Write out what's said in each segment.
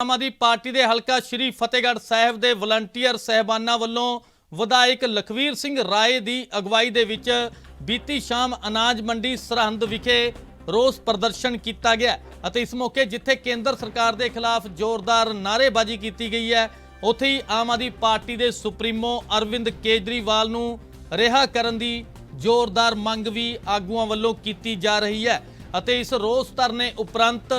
ਆਮ ਆਦਮੀ ਪਾਰਟੀ ਦੇ ਹਲਕਾ ਸ਼੍ਰੀ ਫਤਿਹਗੜ੍ਹ ਸਾਹਿਬ ਦੇ ਵਲੰਟੀਅਰ ਸਹਿਬਾਨਾਂ ਵੱਲੋਂ ਵਿਧਾਇਕ ਲਖਵੀਰ ਸਿੰਘ ਰਾਏ ਦੀ ਅਗਵਾਈ ਦੇ ਵਿੱਚ ਬੀਤੀ ਸ਼ਾਮ ਅਨਾਜ ਮੰਡੀ ਸਰਹੰਦ ਵਿਖੇ ਰੋਸ ਪ੍ਰਦਰਸ਼ਨ ਕੀਤਾ ਗਿਆ ਅਤੇ ਇਸ ਮੌਕੇ ਜਿੱਥੇ ਕੇਂਦਰ ਸਰਕਾਰ ਦੇ ਖਿਲਾਫ ਜ਼ੋਰਦਾਰ ਨਾਅਰੇਬਾਜ਼ੀ ਕੀਤੀ ਗਈ ਹੈ, ਉੱਥੇ ਹੀ ਆਮ ਆਦਮੀ ਪਾਰਟੀ ਦੇ ਸੁਪਰੀਮੋ ਅਰਵਿੰਦ ਕੇਜਰੀਵਾਲ ਨੂੰ ਰਿਹਾ ਕਰਨ ਦੀ ਜ਼ੋਰਦਾਰ ਮੰਗ ਵੀ ਆਗੂਆਂ ਵੱਲੋਂ ਕੀਤੀ ਜਾ ਰਹੀ ਹੈ ਅਤੇ ਇਸ ਰੋਸ ਧਰਨੇ ਉਪਰੰਤ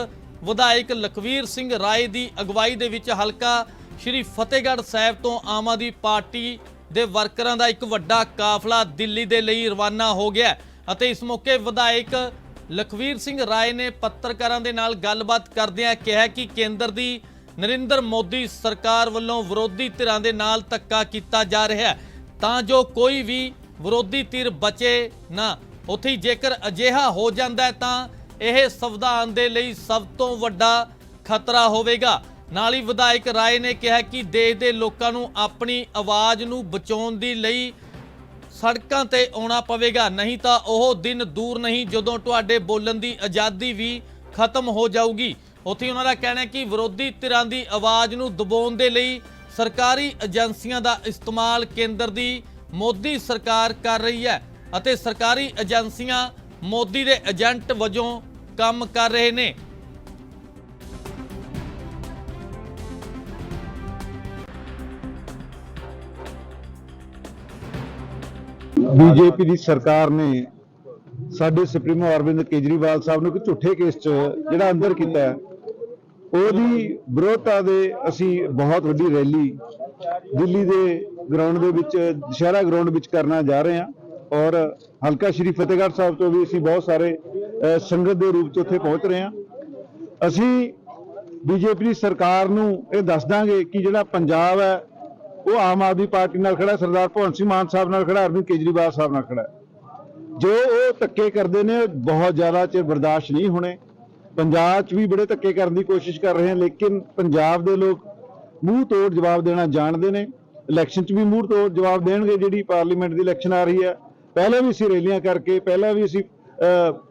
ਵਿਧਾਇਕ ਲਖਵੀਰ ਸਿੰਘ ਰਾਏ ਦੀ ਅਗਵਾਈ ਦੇ ਵਿੱਚ ਹਲਕਾ ਸ਼੍ਰੀ ਫਤਿਹਗੜ੍ਹ ਸਾਹਿਬ ਤੋਂ ਆਮ ਆਦਮੀ ਪਾਰਟੀ ਦੇ ਵਰਕਰਾਂ ਦਾ ਇੱਕ ਵੱਡਾ ਕਾਫਲਾ ਦਿੱਲੀ ਦੇ ਲਈ ਰਵਾਨਾ ਹੋ ਗਿਆ ਅਤੇ ਇਸ ਮੌਕੇ ਵਿਧਾਇਕ ਲਖਵੀਰ ਸਿੰਘ ਰਾਏ ਨੇ ਪੱਤਰਕਾਰਾਂ ਦੇ ਨਾਲ ਗੱਲਬਾਤ ਕਰਦਿਆਂ ਕਿਹਾ ਕਿ ਕੇਂਦਰ ਦੀ ਨਰਿੰਦਰ ਮੋਦੀ ਸਰਕਾਰ ਵੱਲੋਂ ਵਿਰੋਧੀ ਧਿਰਾਂ ਦੇ ਨਾਲ ਧੱਕਾ ਕੀਤਾ ਜਾ ਰਿਹਾ ਹੈ। ਤਾਂ ਜੋ ਕੋਈ ਵੀ ਵਿਰੋਧੀ ਧਿਰ ਬਚੇ ਨਾ, ਉੱਥੇ ਜੇਕਰ ਅਜਿਹਾ ਹੋ ਜਾਂਦਾ ਤਾਂ ਇਹ ਸੰਵਿਧਾਨ ਦੇ ਲਈ ਸਭ ਤੋਂ ਵੱਡਾ ਖਤਰਾ ਹੋਵੇਗਾ। ਨਾਲ ਹੀ ਵਿਧਾਇਕ ਰਾਏ ਨੇ ਕਿਹਾ ਕਿ ਦੇਸ਼ ਦੇ ਲੋਕਾਂ ਨੂੰ ਆਪਣੀ ਆਵਾਜ਼ ਨੂੰ ਬਚਾਉਣ ਦੀ ਲਈ ਸੜਕਾਂ ਤੇ ਆਉਣਾ ਪਵੇਗਾ। ਨਹੀਂ ਤਾਂ ਉਹ ਦਿਨ ਦੂਰ ਨਹੀਂ, ਜਦੋਂ ਤੁਹਾਡੇ ਬੋਲਣ ਦੀ ਆਜ਼ਾਦੀ ਵੀ ਖਤਮ ਹੋ ਜਾਊਗੀ। ਉੱਥੇ ਉਹਨਾਂ ਦਾ ਕਹਿਣਾ ਹੈ ਕਿ ਵਿਰੋਧੀ ਧਿਰਾਂ ਦੀ ਆਵਾਜ਼ ਨੂੰ ਦਬਾਉਣ ਦੇ ਲਈ ਸਰਕਾਰੀ ਏਜੰਸੀਆਂ ਦਾ ਇਸਤੇਮਾਲ ਕੇਂਦਰ ਦੀ ਮੋਦੀ ਸਰਕਾਰ ਕਰ ਰਹੀ ਹੈ ਅਤੇ ਸਰਕਾਰੀ ਏਜੰਸੀਆਂ ਮੋਦੀ ਦੇ ਏਜੰਟ ਵਜੋਂ ਕੰਮ ਕਰ ਰਹੇ ਨੇ। ਬੀਜੇਪੀ ਦੀ ਸਰਕਾਰ ਨੇ ਸਾਡੇ ਸੁਪਰੀਮੋ ਅਰਵਿੰਦ ਕੇਜਰੀਵਾਲ ਸਾਹਿਬ ਨੂੰ ਇੱਕ ਝੂਠੇ ਕੇਸ 'ਚ ਜਿਹੜਾ ਅੰਦਰ ਕੀਤਾ ਹੈ, ਉਹਦੀ ਵਿਰੋਧਤਾ ਦੇ ਅਸੀਂ ਬਹੁਤ ਵੱਡੀ ਰੈਲੀ ਦਿੱਲੀ ਦੇ ਗਰਾਊਂਡ ਦੇ ਵਿੱਚ ਦੁਸ਼ਹਿਰਾ ਗਰਾਊਂਡ ਵਿੱਚ ਕਰਨਾ ਜਾ ਰਹੇ ਹਾਂ ਔਰ ਹਲਕਾ ਸ਼੍ਰੀ ਫਤਿਹਗੜ੍ਹ ਸਾਹਿਬ ਤੋਂ ਵੀ ਅਸੀਂ ਬਹੁਤ ਸਾਰੇ ਸੰਗਤ ਦੇ ਰੂਪ 'ਚ ਉੱਥੇ ਪਹੁੰਚ ਰਹੇ ਹਾਂ। ਅਸੀਂ ਬੀਜੇਪੀ ਦੀ ਸਰਕਾਰ ਨੂੰ ਇਹ ਦੱਸ ਦਾਂਗੇ ਕਿ ਜਿਹੜਾ ਪੰਜਾਬ ਹੈ, ਉਹ ਆਮ ਆਦਮੀ ਪਾਰਟੀ ਨਾਲ ਖੜਾ ਸਰਦਾਰ ਭਗਵੰਤ ਸਿੰਘ ਮਾਨ ਸਾਹਿਬ ਨਾਲ ਖੜਾ ਅਰਵਿੰਦ ਕੇਜਰੀਵਾਲ ਸਾਹਿਬ ਨਾਲ ਖੜਾ ਜੋ ਉਹ ਧੱਕੇ ਕਰਦੇ ਨੇ, ਬਹੁਤ ਜ਼ਿਆਦਾ ਚਿਰ ਬਰਦਾਸ਼ਤ ਨਹੀਂ ਹੋਣੇ। ਪੰਜਾਬ 'ਚ ਵੀ ਬੜੇ ਧੱਕੇ ਕਰਨ ਦੀ ਕੋਸ਼ਿਸ਼ ਕਰ ਰਹੇ ਹਨ ਲੇਕਿਨ ਪੰਜਾਬ ਦੇ ਲੋਕ ਮੂੰਹ ਤੋੜ ਜਵਾਬ ਦੇਣਾ ਜਾਣਦੇ ਨੇ। ਇਲੈਕਸ਼ਨ 'ਚ ਵੀ ਮੂੰਹ ਤੋੜ ਜਵਾਬ ਦੇਣਗੇ, ਜਿਹੜੀ ਪਾਰਲੀਮੈਂਟ ਦੀ ਇਲੈਕਸ਼ਨ ਆ ਰਹੀ ਹੈ। ਪਹਿਲਾਂ ਵੀ ਅਸੀਂ ਰੈਲੀਆਂ ਕਰਕੇ, ਪਹਿਲਾਂ ਵੀ ਅਸੀਂ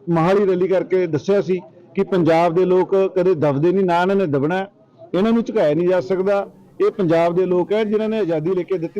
ਮੋਹਾਲੀ ਰੈਲੀ ਕਰਕੇ ਦੱਸਿਆ ਸੀ ਕਿ ਪੰਜਾਬ ਦੇ ਲੋਕ ਕਦੇ ਦਬਦੇ ਨਹੀਂ, ਨਾ ਇਹਨਾਂ ਨੇ ਦਬਣਾ। ਇਹਨਾਂ ਨੂੰ ਝੁਕਾਇਆ ਨਹੀਂ ਜਾ ਸਕਦਾ। ਇਹ ਪੰਜਾਬ ਦੇ ਲੋਕ ਹੈ ਜਿਨ੍ਹਾਂ ਨੇ ਆਜ਼ਾਦੀ ਲੈ ਕੇ ਦਿੱਤੀ